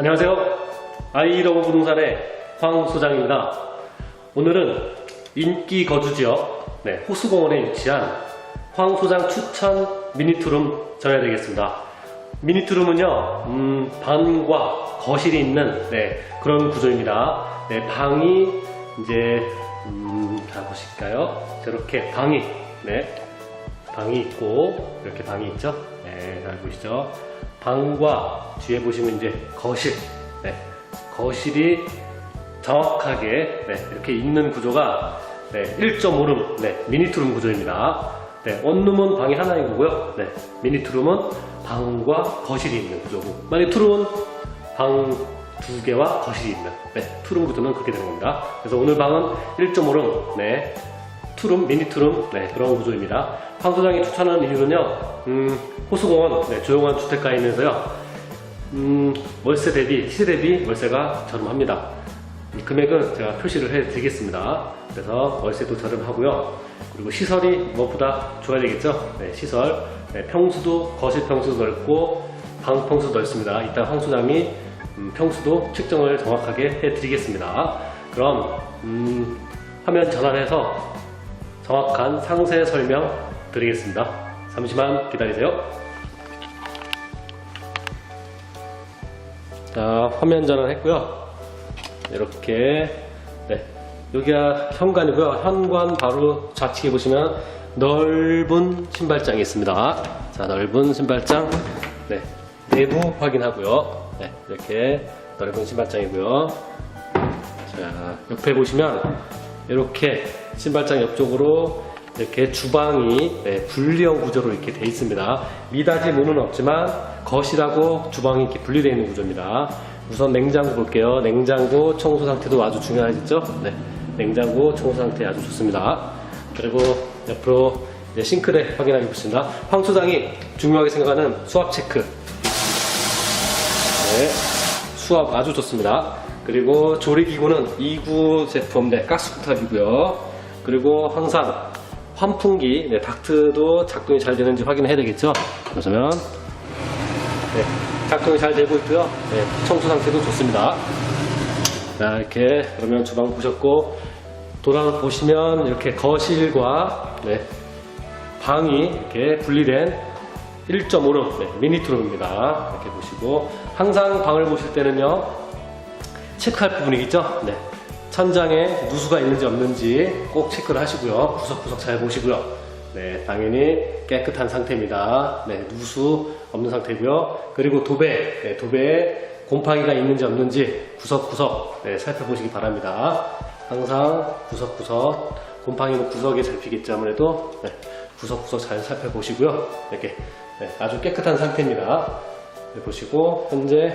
안녕하세요. 아이러브 부동산의 황 소장입니다. 오늘은 인기 거주 지역 네, 호수공원에 위치한 황 소장 추천 미니투룸 정해야 되겠습니다. 미니투룸은요, 음, 방과 거실이 있는 네, 그런 구조입니다. 네, 방이 이제 음, 다 보실까요? 저렇게 방이 네, 방이 있고 이렇게 방이 있죠? 네, 잘 보시죠? 방과 뒤에 보시면 이제 거실, 네, 거실이 정확하게 네, 이렇게 있는 구조가 네, 1.5룸 네, 미니투룸 구조입니다. 네, 원룸은 방이 하나인 거고요. 네, 미니투룸은 방과 거실이 있는 구조고 만약 투룸은 방 두 개와 거실이 있는 네, 투룸 구조는 그렇게 되는 겁니다. 그래서 오늘 방은 1.5룸 네, 투룸, 미니 투룸, 네, 그런 구조입니다. 황 소장이 추천하는 이유는요, 음, 호수공원, 네, 조용한 주택가에 있면서요, 음, 월세 대비, 시세 대비 월세가 저렴합니다. 이 금액은 제가 표시를 해 드리겠습니다. 그래서 월세도 저렴하고요. 그리고 시설이 무엇보다 좋아야 되겠죠? 네, 시설. 네, 평수도, 거실 평수도 넓고, 방 평수도 넓습니다. 이따 황 소장이 음, 평수도 측정을 정확하게 해 드리겠습니다. 그럼, 음, 화면 전환해서 정확한 상세 설명 드리겠습니다. 잠시만 기다리세요. 자, 화면 전환했고요. 이렇게 네, 여기가 현관이고요. 현관 바로 좌측에 보시면 넓은 신발장이 있습니다. 자, 넓은 신발장. 네, 내부 확인하고요. 네, 이렇게 넓은 신발장이고요. 자, 옆에 보시면 이렇게 신발장 옆쪽으로 이렇게 주방이 네, 분리형 구조로 이렇게 돼 있습니다. 미닫이 문은 없지만 거실하고 주방이 이렇게 분리되어 있는 구조입니다. 우선 냉장고 볼게요. 냉장고 청소 상태도 아주 중요하겠죠? 네, 냉장고 청소 상태 아주 좋습니다. 그리고 옆으로 싱크대 확인하게 보겠습니다. 황 소장이 중요하게 생각하는 수압 체크. 네, 수압 아주 좋습니다. 그리고 조리기구는 2구 제품 네, 가스쿠탑이고요. 그리고 항상 환풍기 네, 닥트도 작동이 잘 되는지 확인해야 되겠죠. 그러면 네, 작동이 잘 되고 있고요. 네, 청소 상태도 좋습니다. 자, 이렇게 그러면 주방 보셨고 돌아보시면 이렇게 거실과 네, 방이 이렇게 분리된 1.5룸 네, 미니투룸입니다. 이렇게 보시고 항상 방을 보실 때는요 체크할 부분이겠죠. 네, 천장에 누수가 있는지 없는지 꼭 체크를 하시고요. 구석구석 잘 보시고요. 네, 당연히 깨끗한 상태입니다. 네, 누수 없는 상태고요. 그리고 도배, 네, 도배에 곰팡이가 있는지 없는지 구석구석 네, 살펴보시기 바랍니다. 항상 구석구석 곰팡이는 구석에 잘 피겠죠 아무래도 네, 구석구석 잘 살펴보시고요. 이렇게 네, 아주 깨끗한 상태입니다. 네, 보시고 현재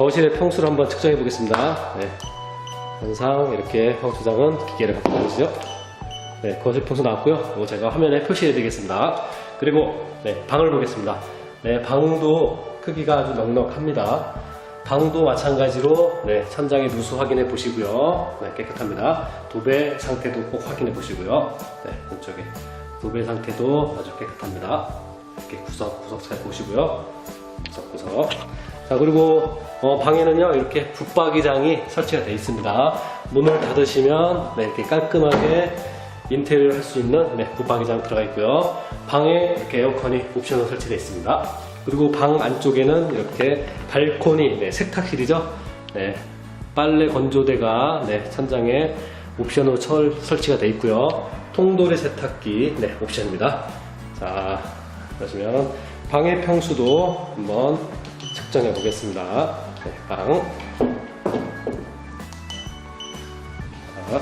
거실의 평수를 한번 측정해 보겠습니다. 네. 항상 이렇게 황소장은 기계를 갖고 다니시죠. 네, 거실 평수 나왔고요. 이거 제가 화면에 표시해 드리겠습니다. 그리고 네, 방을 보겠습니다. 네, 방도 크기가 아주 넉넉합니다. 방도 마찬가지로 네, 천장의 누수 확인해 보시고요. 네, 깨끗합니다. 도배 상태도 꼭 확인해 보시고요. 네, 이쪽에 도배 상태도 아주 깨끗합니다. 이렇게 구석구석 잘 보시고요. 구석구석. 자 그리고 어, 방에는요 이렇게 붙박이장이 설치가 되어 있습니다. 문을 닫으시면 네, 이렇게 깔끔하게 인테리어를 할 수 있는 네, 붙박이장 들어가 있고요. 방에 이렇게 에어컨이 옵션으로 설치되어 있습니다. 그리고 방 안쪽에는 이렇게 발코니 네, 세탁실이죠. 네, 빨래 건조대가 네, 천장에 옵션으로 철- 설치가 되어 있고요. 통돌이 세탁기 네, 옵션입니다. 자 그러시면 방의 평수도 한번 측정해 보겠습니다. 네, 방. 자,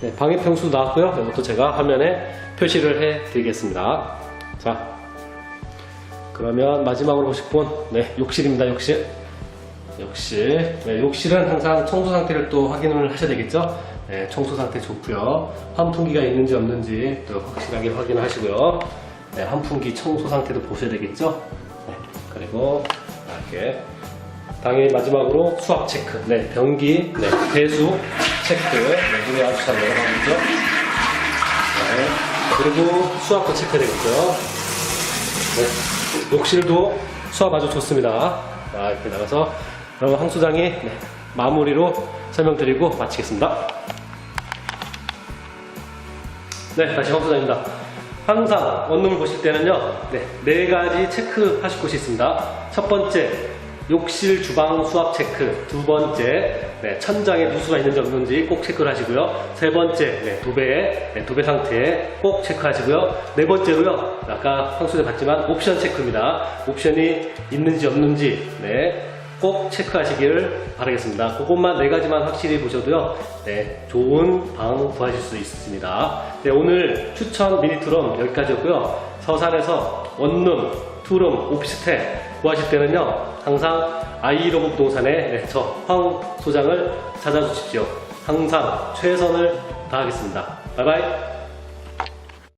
네, 방의 평수 나왔고요. 이것도 제가 화면에 표시를 해 드리겠습니다. 자, 그러면 마지막으로 보실 분, 네, 욕실입니다. 욕실. 욕실. 네, 욕실은 항상 청소 상태를 또 확인을 하셔야 되겠죠? 네, 청소 상태 좋고요. 환풍기가 있는지 없는지 또 확실하게 확인하시고요. 네, 환풍기 청소 상태도 보셔야 되겠죠? 네, 그리고 이렇게 당연히 마지막으로 수압 체크. 네, 변기, 네, 배수 체크. 네, 물에 아주 잘 내려가고 있죠? 네, 그리고 수압도 체크되겠죠? 네, 욕실도 수압 아주 좋습니다. 자, 이렇게 나가서 여러분 황 소장이 네, 마무리로 설명드리고 마치겠습니다. 네, 다시 황 소장입니다. 항상 원룸을 보실 때는요, 네, 네 가지 체크하실 곳이 있습니다. 첫 번째, 욕실 주방 수압 체크. 두 번째, 네, 천장에 누수가 있는지 없는지 꼭 체크를 하시고요. 세 번째, 네, 도배, 네, 도배 상태 꼭 체크하시고요. 네 번째로요, 아까 황소장 봤지만 옵션 체크입니다. 옵션이 있는지 없는지, 네, 꼭 체크하시길 바라겠습니다. 그것만 네 가지만 확실히 보셔도요, 네, 좋은 방 구하실 수 있습니다. 네, 오늘 추천 미니투룸 여기까지였고요. 서산에서 원룸, 투룸, 오피스텔 구하실 때는요, 항상 아이로브 부동산의 네, 저황 소장을 찾아주십시오. 항상 최선을 다하겠습니다. 바이바이.